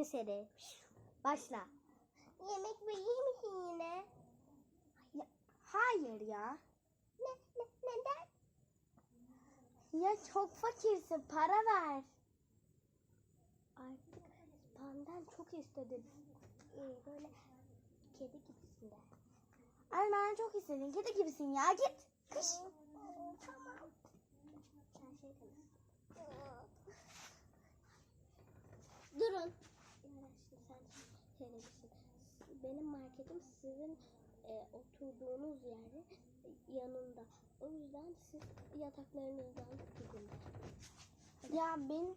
Yeni seri. Başla. Yemek mi iyi misin yine? Ya, hayır ya. Ne, ne, neden? Ya çok fakirsin para ver. Artık benden çok istedin. Ee, böyle kedi gibisin de. Ay ben çok istedim. Kedi gibisin ya git. Kış. Tamam. Sen şey demişsin. Durun. Yani şimdi sen demişsin. Benim marketim sizin e, oturduğunuz yerin yanında. O yüzden siz yataklarınızdan gidin. Ya benim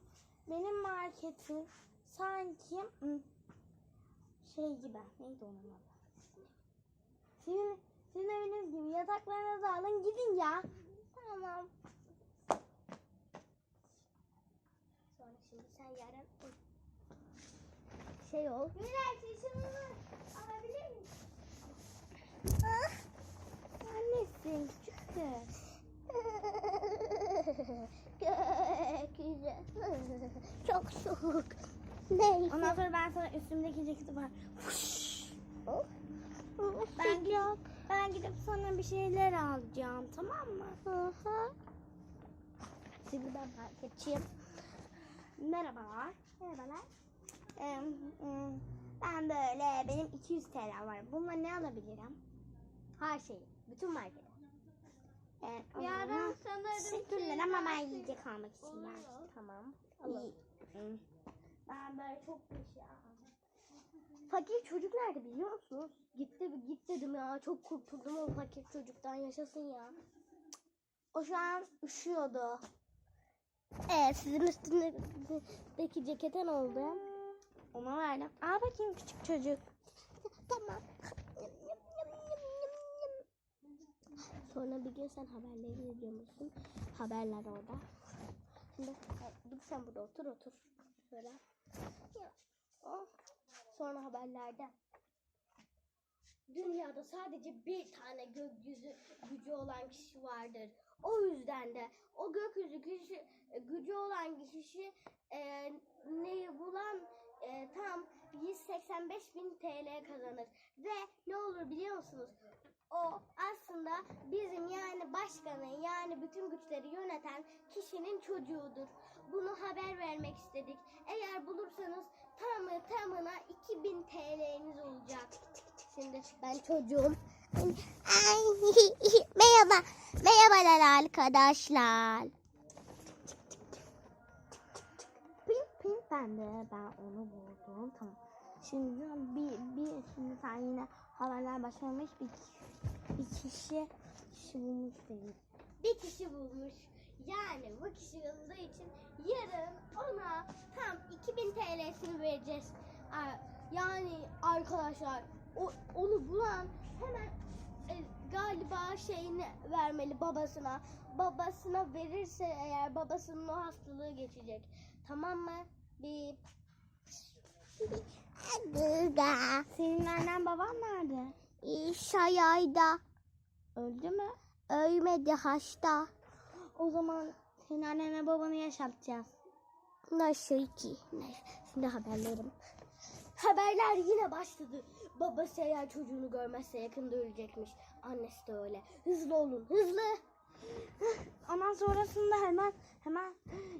benim marketim sanki şey gibi. Neydi onun adı? Sizin, sizin eviniz gibi yataklarınızı alın gidin ya. Tamam. Sonra şimdi sen yarın şey ol. Güzel şişimi alabilir misin? Ah, annesin kız. Güzel. Çok soğuk. Neyse. Ondan sonra ben sana üstümdeki ceketi var. Oh. Ben, gidip, ben gidip sana bir şeyler alacağım tamam mı? Hı hı. Şimdi ben marketçiyim. Merhabalar. Merhabalar. Ben böyle benim 200 TL var. Bununla ne alabilirim? Her şeyi. Bütün market. Ee, Yarın sanırım Teşekkürler ama ben yiyecek almak için Olur. gelmiştim. Tamam. İyi. Hı. Ben böyle çok bir şey aldım. Fakir çocuk nerede biliyor musunuz? Gitti git dedim ya. Çok kurtuldum o fakir çocuktan yaşasın ya. O şu an üşüyordu. Evet sizin üstündeki cekete ne oldu? Ona verdim. Al bakayım küçük çocuk. Tamam. Sonra bir gün sen haberleri izliyor musun? Haberler orada. Şimdi e, dur sen burada otur otur. Şöyle. Ya, oh. Sonra haberlerde. Dünyada sadece bir tane gökyüzü gücü olan kişi vardır. O yüzden de o gökyüzü kişi, gücü olan kişi e, neyi bulan e, tam 185 bin TL kazanır. Ve ne olur biliyor musunuz? O aslında bizim yani başkanın yani bütün güçleri yöneten kişinin çocuğudur. Bunu haber vermek istedik. Eğer bulursanız tamı tamına 2000 TL'niz olacak. Şimdi ben çocuğum. Ay, merhaba. Merhabalar arkadaşlar. Pin pin ben de ben onu buldum. Tamam. Şimdi bir, bir şimdi sen yine haberler başlamış bir bir kişi kişi bulmuş değil. Bir kişi bulmuş. Yani bu kişi bulduğu için yarın ona tam 2000 TL'sini vereceğiz. Yani arkadaşlar o, onu bulan hemen e, galiba şeyini vermeli babasına. Babasına verirse eğer babasının o hastalığı geçecek. Tamam mı? Bir Burada. Senin annen baban nerede? Şayayda. Öldü mü? Ölmedi hasta. O zaman senin annene babanı yaşatacağız. Nasıl ki? Şimdi haberlerim. Haberler yine başladı. Babası eğer çocuğunu görmezse yakında ölecekmiş. Annesi de öyle. Hızlı olun, hızlı. Ondan sonrasında hemen hemen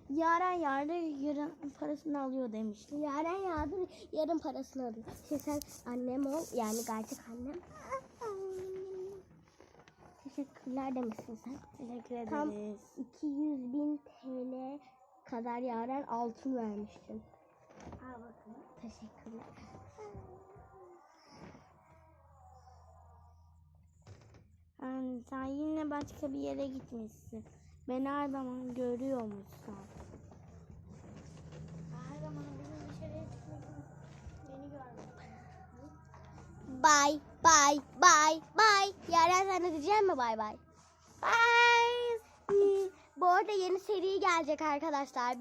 yaren yardı yarın parasını alıyor demiş. Yaren yardı yarın parasını alıyor. Şimdi sen annem ol yani gerçek annem. Teşekkürler demişsin sen. Teşekkür ederiz. Tam 200 bin TL kadar yaren altın vermiştin. Al bakalım. Teşekkürler. Yani sen yine başka bir yere gitmişsin. Beni her zaman görüyormuşsun. Her zaman bizim dışarıya çıkmasın. Beni görmüyor. Bye bye bye bye. Yaren sen de diyecek mi bye bye? Bye. Bu arada yeni seri gelecek arkadaşlar.